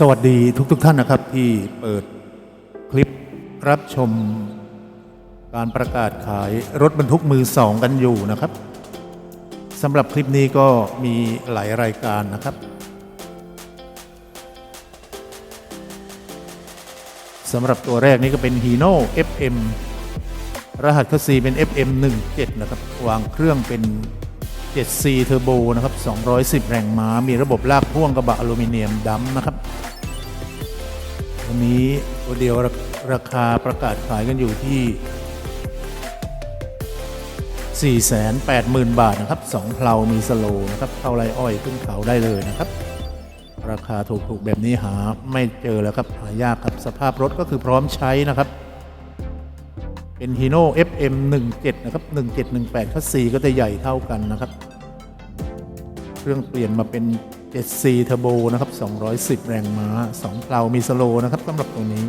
สวัสดีทุกๆทท่านนะครับที่เปิดคลิปรับชม การประกาศขายรถบรรทุกมือสองกันอยู่นะครับสำหรับคลิปนี้ก็มีหลายรายการนะครับสำหรับตัวแรกนี้ก็เป็น Hino FM รหัสคัสซีเป็น FM 17นะครับวางเครื่องเป็น 7C Turbo นะครับ 210 แรงม้า มีระบบลากพ่วงกระบะอลูมิเนียมดำนะครับ นี้ตัวเดียวราราคาประกาศขายกันอยู่ที่ 480,000 บาทนะครับสองเพลามีสโลว์นะครับเข้าไรอ้อยขึ้นเขาได้เลยนะครับ ราคาถูกๆแบบนี้หาไม่เจอแล้วครับหายากครับสภาพรถก็คือพร้อมใช้นะครับ เป็น Hino FM 17 นะครับ 1718คัสซีก็จะใหญ่เท่ากันนะครับ เครื่องเปลี่ยนมาเป็น 7C Turbo นะครับ 210 แรงม้า 2 เพลามีสโลว์นะครับสำหรับตรงนี้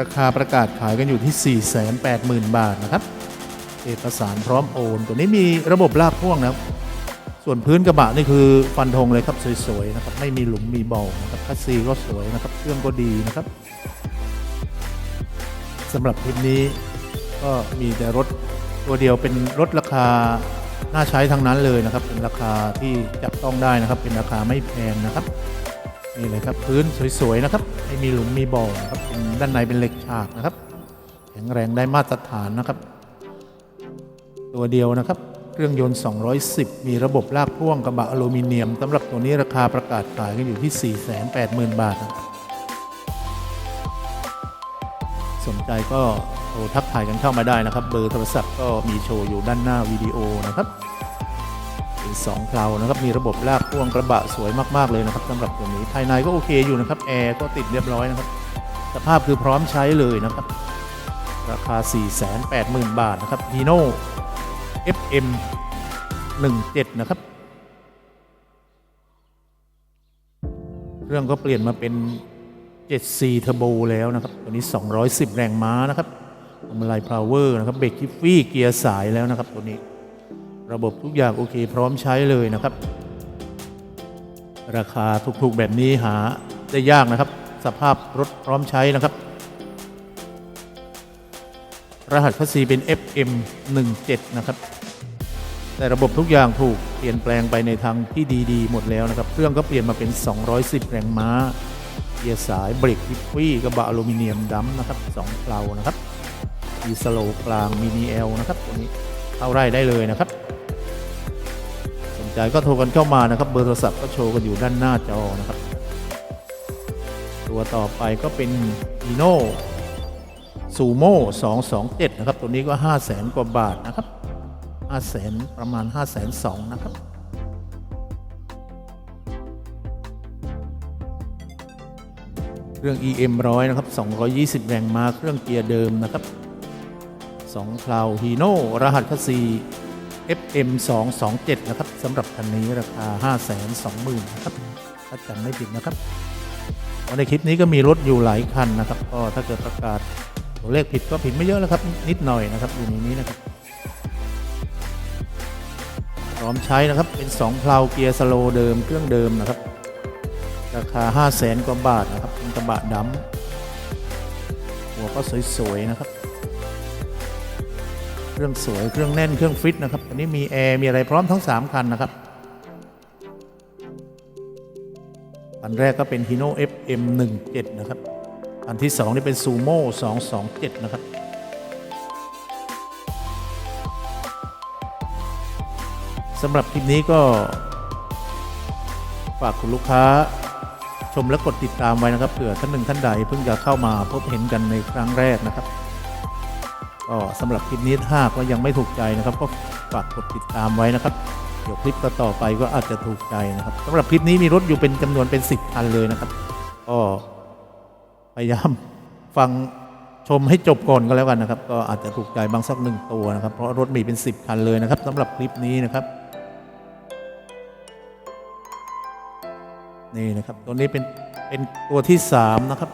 ราคาประกาศขายกันอยู่ที่ 480,000 บาทนะครับ เอกสารพร้อมโอน ตัวนี้มีระบบลากพ่วงนะครับ ส่วนพื้นกระบะนี่คือฟันธงเลยครับสวยๆนะครับไม่มีหลุมมีบ่อนะครับคัสซีก็สวยนะครับเครื่องก็ดีนะครับสำหรับคลิปนี้ก็มีแต่รถตัวเดียวเป็นรถราคา น่าใช้ทั้งนั้นเลยนะครับ เป็นราคาที่จับต้องได้นะครับ เป็นราคาไม่แพงนะครับนี่เลยครับพื้นสวยๆนะครับไม่มีหลุมมีบ่อนะครับเป็นด้านในเป็นเหล็กฉากนะครับ แข็งแรงได้มาตรฐานนะครับ ตัวเดียวนะครับ เครื่องยนต์ 210 มีระบบลากพ่วงกระบะอลูมิเนียมสำหรับตัวนี้ราคาประกาศขายกันอยู่ที่ 480,000 บาทนะสนใจก็ โทรทักทายกันเข้ามาได้นะครับ เบอร์โทรศัพท์ก็มีโชว์อยู่ด้านหน้าวิดีโอนะครับเป็นสองเพลานะครับ มีระบบลากพ่วงกระบะสวยมาก ๆ เลยนะครับสำหรับตัวนี้ภายในก็โอเคอยู่นะครับแอร์ก็ติดเรียบร้อยนะครับ สภาพคือพร้อมใช้เลยนะครับ ราคา 480,000 บาทนะครับ Hino FM 17 นะครับเครื่องก็เปลี่ยนมาเป็น 7C Turbo แล้วนะครับ ตัวนี้ 210 แรงม้านะครับ อมลายพาวเวอร์นะครับเบรกคิฟฟี่เกียร์สายแล้วนะครับตัวนี้ ระบบทุกอย่างโอเคพร้อมใช้เลยนะครับ ราคาถูกๆแบบนี้หาได้ยากนะครับ สภาพรถพร้อมใช้นะครับ รหัสคัสซีเป็น FM 17นะครับแต่ระบบทุกอย่างถูกเปลี่ยนแปลงไปในทางที่ดีๆ หมดแล้วนะครับ เครื่องก็เปลี่ยนมาเป็น 210 แรงม้า เกียร์สายเบรกวิฟฟี่กระบะอลูมิเนียมดำนะครับ2เพลานะครับ มีสโลกลางมินิเอลนะครับตัวนี้เข้าไร่ได้เลยนะครับ สนใจก็โทรกันเข้ามานะครับ เบอร์โทรศัพท์ก็โชว์กันอยู่ด้านหน้าจอนะครับ ตัวต่อไปก็เป็น e n o ซูโม่227 นะครับ ตัวนี้ก็ 5 0 0แสนกว่าบาทนะครับ5 0 0แสนประมาณ 5 0 0แสน2นะครับเครื่อง EM 100 นะครับ 220 แรงม้า เครื่องเกียร์เดิมนะครับ 2เพลาฮีโน่รหัสคัสซี FM 227นะครับสำหรับคันนี้ราคา 5 2 0 0 0 0นะครับถ้าจำไม่ผิดนะครับในคลิปนี้ก็มีรถอยู่หลายคันนะครับก็ถ้าเกิดประกาศตัวเลขผิดก็ผิดไม่เยอะแล้วครับ นิดหน่อยนะครับอยู่ในนี้นะครับพร้อมใช้นะครับเป็น2เพลาเกียร์สโลเดิมเครื่องเดิมนะครับ ราคา 5 0 0แสนกว่าบาทนะครับเป็นกระบะดำหัวก็สวยๆนะครับ เครื่องสวยเครื่องแน่นเครื่องฟิตนะครับอันนี้มีแอร์มีอะไรพร้อมทั้ง 3 คันนะครับอันแรกก็เป็น Hino FM 17นะครับ อันที่ 2 นี่เป็น Sumo 227 นะครับสำหรับคลิปนี้ก็ฝากคุณลูกค้าชมและกดติดตามไว้นะครับเผื่อท่านหนึ่งท่านใดเพิ่งจะเข้ามาพบเห็นกันในครั้งแรกนะครับ ก็สำหรับคลิปนี้ถ้าก็ยังไม่ถูกใจนะครับ ก็ฝากกดติดตามไว้นะครับเดี๋ยวคลิปต่อไปก็อาจจะถูกใจนะครับสำหรับคลิปนี้มีรถอยู่เป็นจำนวนเป็น10คันเลยนะครับก็พยายามฟังชมให้จบก่อนก็แล้วกันนะครับ ก็อาจจะถูกใจบางสักหนึ่งตัวนะครับ เพราะรถมีเป็น10คันเลยนะครับสำหรับคลิปนี้นะครับนี่นะครับตัวนี้เป็นเป็นตัวที่3นะครับ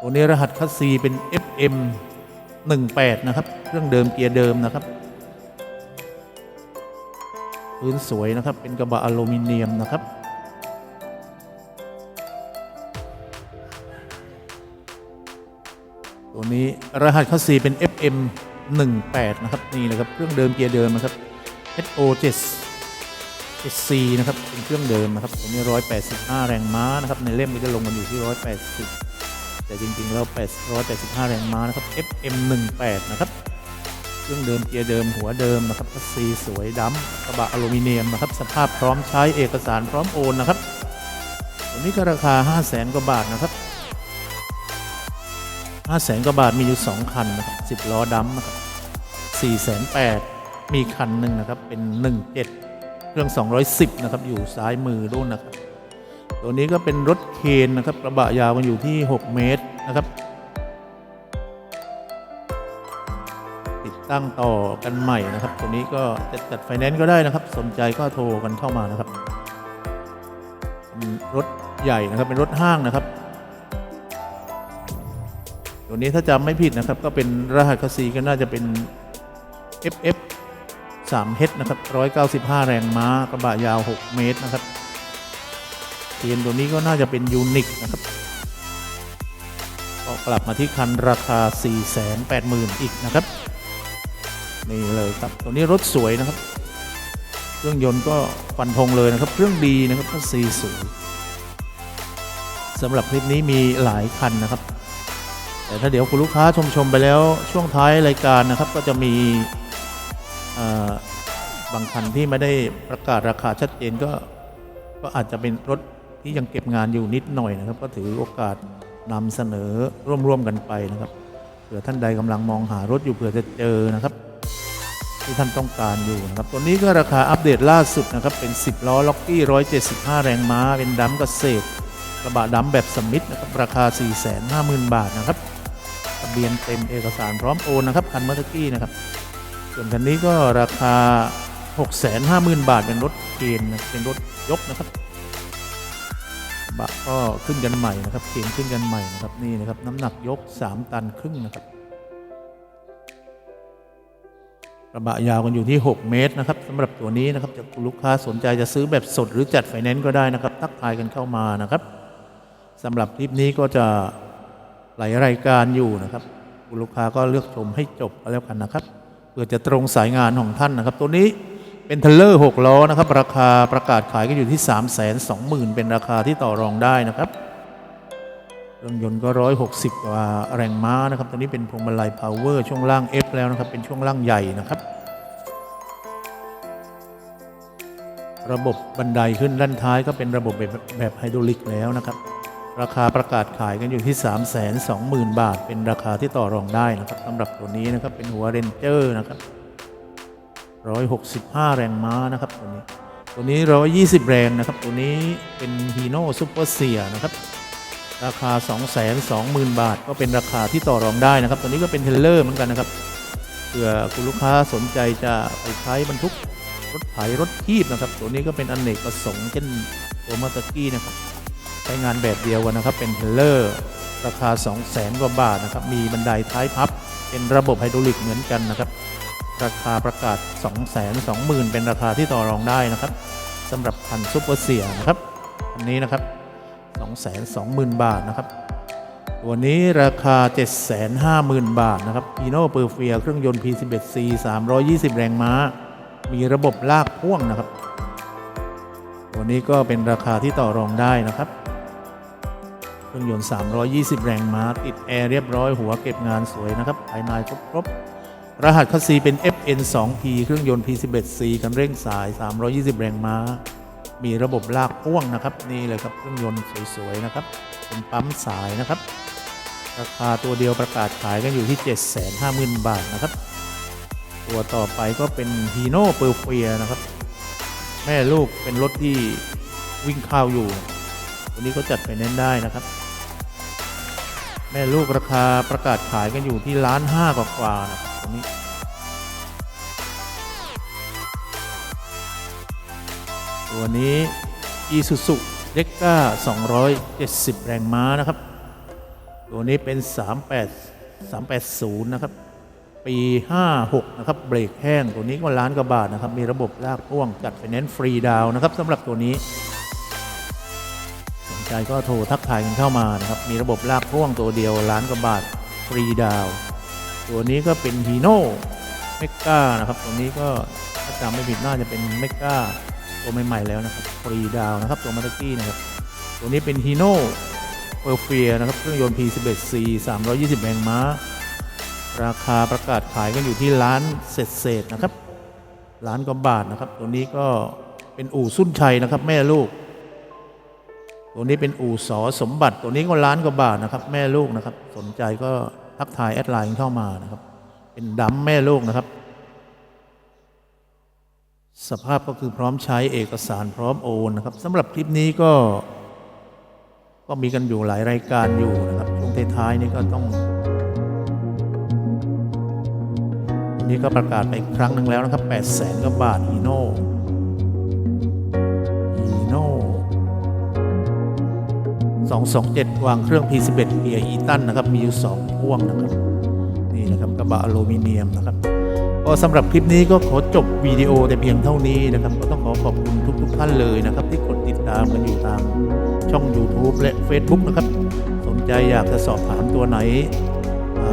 ตัวนี้รหัสคัสซีเป็น FM 18 นะครับ เครื่องเดิมเกียร์เดิมนะครับพื้นสวยนะครับเป็นกระบะอลูมิเนียมนะครับตัวนี้รหัสคัสซีเป็น FM 18 นะครับ นี่นะครับ เครื่องเดิมเกียร์เดิมนะครับ HO 7 7C นะครับ เป็นเครื่องเดิมนะครับ ตัวนี้ 185 แรงม้านะครับ ในเล่มก็จะลงมาอยู่ที่ 180 แต่จริงๆแล้ว8 185 แรงม้านะครับ FM 18นะครับเครื่องเดิมเกียร์เดิมหัวเดิมนะครับคัสซีสวยดำกระบะอลูมิเนียมนะครับ สภาพพร้อมใช้เอกสารพร้อมโอนนะครับตัวนี้ก็ราคา 5 0 0แสนกว่าบาทนะครับ 5 0 0แสนกว่าบาทมีอยู่ 2 คันนะครับ10 ล้อดำนะครับ4แสน8มีคันหนึ่งนะครับเป็น 17 เครื่อง 210 นะครับ อยู่ซ้ายมือด้นนะครับ ตัวนี้ก็เป็นรถเคนนะครับกระบะยาวกันอยู่ที่ 6 เมตรนะครับ ติดตั้งต่อกันใหม่นะครับ ตัวนี้ก็จะจัดไฟแนนซ์ก็ได้นะครับ สนใจก็โทรกันเข้ามานะครับรถใหญ่นะครับเป็นรถห้างนะครับ ตัวนี้ถ้าจำไม่ผิดนะครับ ก็เป็นรหัสคาซีก็น่าจะเป็น FF 3 h นะครับ195 แรงม้ากระบะยาว 6 เมตรนะครับ เทียนตัวนี้ก็น่าจะเป็นยูนิคนะครับก็กลับมาที่คันราคา 480,000 อีกนะครับ นี่เลยครับ ตัวนี้รถสวยนะครับ เครื่องยนต์ก็ฟันธงเลยนะครับ เครื่องดีนะครับก็ซีสวยสำหรับคลิปนี้มีหลายคันนะครับ แต่ถ้าเดี๋ยวคุณลูกค้าชมชมไปแล้วช่วงท้ายรายการนะครับ ก็จะมีบางคันที่ไม่ได้ประกาศราคาชัดเจนก็ก็อาจจะเป็นรถ ที่ยังเก็บงานอยู่นิดหน่อยนะครับ ก็ถือโอกาสนำเสนอร่วมๆกันไปนะครับเผื่อท่านใดกำลังมองหารถอยู่เผื่อจะเจอนะครับ ที่ท่านต้องการอยู่นะครับ ตัวนี้ก็ราคาอัปเดตล่าสุดนะครับ เป็น 10 ล้อล็อกกี้ 175 แรงม้า เป็นดัมเกษตรกระบะดัมแบบสมิธนะครับ ราคา 450,000 บาทนะครับทะเบียนเต็มเอกสารพร้อมโอนนะครับคันเมื่อกี้นะครับ ส่วนคันนี้ก็ราคา 650,000 บาทเป็นรถเคนนะเป็นรถยกนะครับ บะก็ขึ้นกันใหม่นะครับเคนขึ้นกันใหม่นะครับนี่นะครับน้ำหนักยก 3 ตันครึ่งนะครับกระบะยาวกันอยู่ที่ 6 เมตรนะครับสำหรับตัวนี้นะครับจะคุณลูกค้าสนใจจะซื้อแบบสดหรือจัดไฟแนนซ์ก็ได้นะครับ ทักทายกันเข้ามานะครับสำหรับคลิปนี้ก็จะหลายรายการอยู่นะครับคุณลูกค้าก็เลือกชมให้จบแล้วกันนะครับเพื่อจะตรงสายงานของท่านนะครับ ตัวนี้ เป็นเทเลอร์6ล้อนะครับ ราคาประกาศขายก็อยู่ที่ 3 2 0 0 0 0 เป็นราคาที่ต่อรองได้นะครับเครื่องยนต์ก็ 160กว่าแรงม้านะครับตัวนี้เป็นพวงมาลัยพาวเวอร์ช่วงล่าง F แล้วนะครับ เป็นช่วงล่างใหญ่นะครับ ระบบบันไดขึ้นด้านท้ายก็เป็นระบบแบบแบบไฮดรอลิกแล้วนะครับ ราคาประกาศขายกันอยู่ที่ 3 2 0 0 0 0 บาท เป็นราคาที่ต่อรองได้นะครับสำหรับตัวนี้นะครับเป็นหัวเรนเจอร์นะครับ 165 แรงม้านะครับตัวนี้ตัวนี้ 120 แรงนะครับ ตัวนี้เป็นฮีโน่ซูเปอร์เซียนะครับ ราคา 220,000 บาท ก็เป็นราคาที่ต่อรองได้นะครับ ตัวนี้ก็เป็นเทรลเลอร์เหมือนกันนะครับเผื่อคุณลูกค้าสนใจจะไปใช้บรรทุกรถไถรถทีบนะครับ ตัวนี้ก็เป็นอนเนกประสงค์เช่นตัวมาตกี้นะครับใช้งานแบบเดียวกันนะครับ เป็นเทรลเลอร์ราคา 200,000กว่าบาทนะครับ มีบันไดท้ายพับ เป็นระบบไฮดรอลิกเหมือนกันนะครับ ราคาประกาศ 220,000 เป็นราคาที่ต่อรองได้นะครับสำหรับคันซุปเปอร์เซียนะครับอันนี้นะครับ 220,000 บาทนะครับตัวนี้ราคา 750,000 บาทนะครับพีโน่เปอร์เฟียเครื่องยนต์ P11C 320 แรงม้า มีระบบลากพ่วงนะครับ ตัวนี้ก็เป็นราคาที่ต่อรองได้นะครับ เครื่องยนต์ 320 แรงม้า ติดแอร์เรียบร้อยหัวเก็บงานสวยนะครับภายในครบ รหัสคัสซีเป็น FN2P เครื่องยนต์ P11C กันเร่งสาย 320 แรงม้า มีระบบลากพ่วงนะครับ นี่เลยครับเครื่องยนต์สวยๆนะครับ เป็นปั๊มสายนะครับ ราคาตัวเดียวประกาศขายกันอยู่ที่ 750,000 บาทนะครับ ตัวต่อไปก็เป็น Hino p e r f i a นะครับ แม่ลูกเป็นรถที่วิ่งข้าวอยู่ ตัวนี้ก็จัดไปเน้นได้นะครับแม่ลูกราคาประกาศขายกันอยู่ที่ล้านห้ากว่าๆนะครับ ตัวนี้ตัวนี้ Isuzu r e g a 270 แรงม้านะครับ ตัวนี้เป็น 38 380 นะครับ ปี 56 นะครับ เบรกแห้ง ตัวนี้ก็ล้านกว่าบาทนะครับ มีระบบลากพ่วงจัดไฟแนนซ์ฟรีดาวนะครับสำหรับตัวนี้สนใจก็โทรทักทายกันเข้ามานะครับ มีระบบลากพ่วงตัวเดียวล้านกว่าบาทฟรีดาว ตัวนี้ก็เป็นฮีโน่เมก้านะครับ ตัวนี้ก็ถ้าจำไม่ผิดน่าจะเป็นเมก้าตัวใหม่ๆแล้วนะครับฟรีดาวนะครับตัวมาตกี้นะครับ ตัวนี้เป็นฮีโน่เวลเฟียนะครับ เครื่องยนต์ P11C 320 แรงม้า ราคาประกาศขายกันอยู่ที่ล้านเศษๆนะครับล้านกว่าบาทนะครับ ตัวนี้ก็เป็นอู่สุนชัยนะครับ แม่ลูก ตัวนี้เป็นอู่สอสมบัติ ตัวนี้ก็ล้านกว่าบาทนะครับ แม่ลูกนะครับ สนใจก็ ทักทายแอดไลน์เข้ามานะครับ เป็นดัมแม่ลูกนะครับ สภาพก็คือพร้อมใช้เอกสารพร้อมโอนนะครับสำหรับคลิปนี้ก็ ก็มีกันอยู่หลายรายการอยู่นะครับช่วงท้ายๆนี่ก็ต้องนนี้ก็ประกาศไปอีกครั้งหนึ่งแล้วนะครับ8 0 0แสนกว่าบาทฮีโน่ 227 วางเครื่อง P11 เกียร์อีตันนะครับ มีอยู่ 2 พ่วงนะครับ นี่นะครับกระบะอลูมิเนียมนะครับก็สำหรับคลิปนี้ก็ขอจบวิดีโอแต่เพียงเท่านี้นะครับ ก็ต้องขอขอบคุณทุกๆท่านเลยนะครับ ที่กดติดตามกันอยู่ทางช่อง YouTube และ Facebook นะครับ สนใจอยากจะสอบถามตัวไหน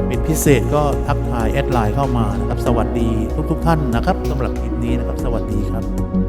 เป็นพิเศษก็ทักทายแอดไลน์เข้ามานะครับ สวัสดีทุกๆทท่านนะครับสำหรับคลิปนี้นะครับ สวัสดีครับ